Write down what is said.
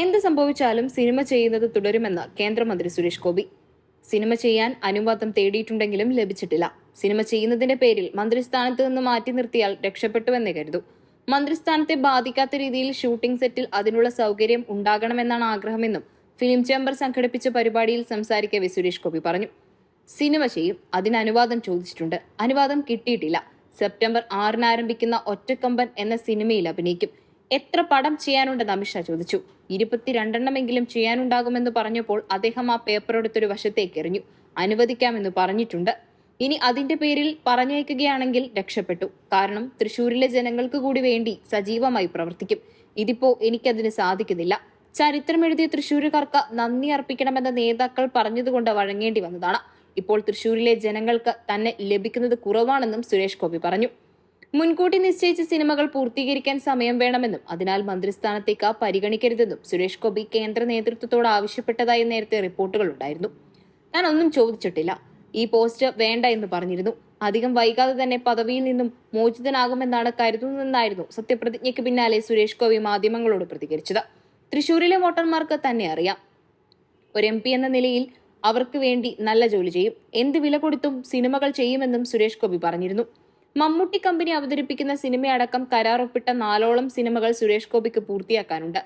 എന്ത് സംഭവിച്ചാലും സിനിമ ചെയ്യുന്നത് തുടരുമെന്ന് കേന്ദ്രമന്ത്രി സുരേഷ് ഗോപി. സിനിമ ചെയ്യാൻ അനുവാദം തേടിയിട്ടുണ്ടെങ്കിലും ലഭിച്ചിട്ടില്ല. സിനിമ ചെയ്യുന്നതിന്റെ പേരിൽ മന്ത്രിസ്ഥാനത്ത് നിന്ന് മാറ്റി നിർത്തിയാൽ രക്ഷപ്പെട്ടുവെന്ന് കരുതൂ. മന്ത്രിസ്ഥാനത്തെ ബാധിക്കാത്ത രീതിയിൽ ഷൂട്ടിംഗ് സെറ്റിൽ അതിനുള്ള സൗകര്യം ഉണ്ടാകണമെന്നാണ് ആഗ്രഹമെന്നും ഫിലിം ചേംബർ സംഘടിപ്പിച്ച പരിപാടിയിൽ സംസാരിക്കവെ സുരേഷ് ഗോപി പറഞ്ഞു. സിനിമ ചെയ്യും. അതിന് അനുവാദം ചോദിച്ചിട്ടുണ്ട്. അനുവാദം കിട്ടിയിട്ടില്ല. സെപ്റ്റംബർ ആറിന് ആരംഭിക്കുന്ന ഒറ്റക്കമ്പൻ എന്ന സിനിമയിൽ അഭിനയിക്കും. എത്ര പടം ചെയ്യാനുണ്ടെന്ന് അമിത്ഷാ ചോദിച്ചു. ഇരുപത്തിരണ്ടെണ്ണമെങ്കിലും ചെയ്യാനുണ്ടാകുമെന്ന് പറഞ്ഞപ്പോൾ അദ്ദേഹം ആ പേപ്പർ എടുത്തൊരു വശത്തേക്ക് എറിഞ്ഞു. അനുവദിക്കാമെന്ന് പറഞ്ഞിട്ടുണ്ട്. ഇനി അതിന്റെ പേരിൽ പറഞ്ഞേക്കുകയാണെങ്കിൽ രക്ഷപ്പെട്ടു. കാരണം തൃശൂരിലെ ജനങ്ങൾക്ക് കൂടി വേണ്ടി സജീവമായി പ്രവർത്തിക്കും. ഇതിപ്പോ എനിക്കതിന് സാധിക്കുന്നില്ല. ചരിത്രം എഴുതിയ തൃശൂരുകാർക്ക് നന്ദി അർപ്പിക്കണമെന്ന നേതാക്കൾ പറഞ്ഞതുകൊണ്ട് വഴങ്ങേണ്ടി വന്നതാണ്. ഇപ്പോൾ തൃശൂരിലെ ജനങ്ങൾക്ക് തന്നെ ലഭിക്കുന്നത് കുറവാണെന്നും സുരേഷ് ഗോപി പറഞ്ഞു. മുൻകൂട്ടി നിശ്ചയിച്ച സിനിമകൾ പൂർത്തീകരിക്കാൻ സമയം വേണമെന്നും അതിനാൽ മന്ത്രിസ്ഥാനത്തേക്ക് പരിഗണിക്കരുതെന്നും സുരേഷ് ഗോപി കേന്ദ്ര നേതൃത്വത്തോട് ആവശ്യപ്പെട്ടതായി നേരത്തെ റിപ്പോർട്ടുകളുണ്ടായിരുന്നു ഞാൻ ഒന്നും ചോദിച്ചിട്ടില്ല. ഈ പോസ്റ്റ് വേണ്ട എന്ന് പറഞ്ഞിരുന്നു. അധികം വൈകാതെ തന്നെ പദവിയിൽ നിന്നും മോചിതനാകുമെന്നാണ് കരുതുന്നതെന്നായിരുന്നു സത്യപ്രതിജ്ഞയ്ക്ക് പിന്നാലെ സുരേഷ് ഗോപി മാധ്യമങ്ങളോട് പ്രതികരിച്ചത്. തൃശൂരിലെ വോട്ടർമാർക്ക് തന്നെ അറിയാം. ഒരു എം എന്ന നിലയിൽ അവർക്ക് വേണ്ടി നല്ല ജോലി ചെയ്യും. എന്ത് വില കൊടുത്തും സിനിമകൾ ചെയ്യുമെന്നും സുരേഷ് ഗോപി പറഞ്ഞിരുന്നു. മമ്മൂട്ടി കമ്പനി അവതരിപ്പിക്കുന്ന സിനിമയടക്കം കരാർ ഒപ്പിട്ട നാലോളം സിനിമകൾ സുരേഷ് ഗോപിക്ക് പൂർത്തിയാക്കാനുണ്ട്.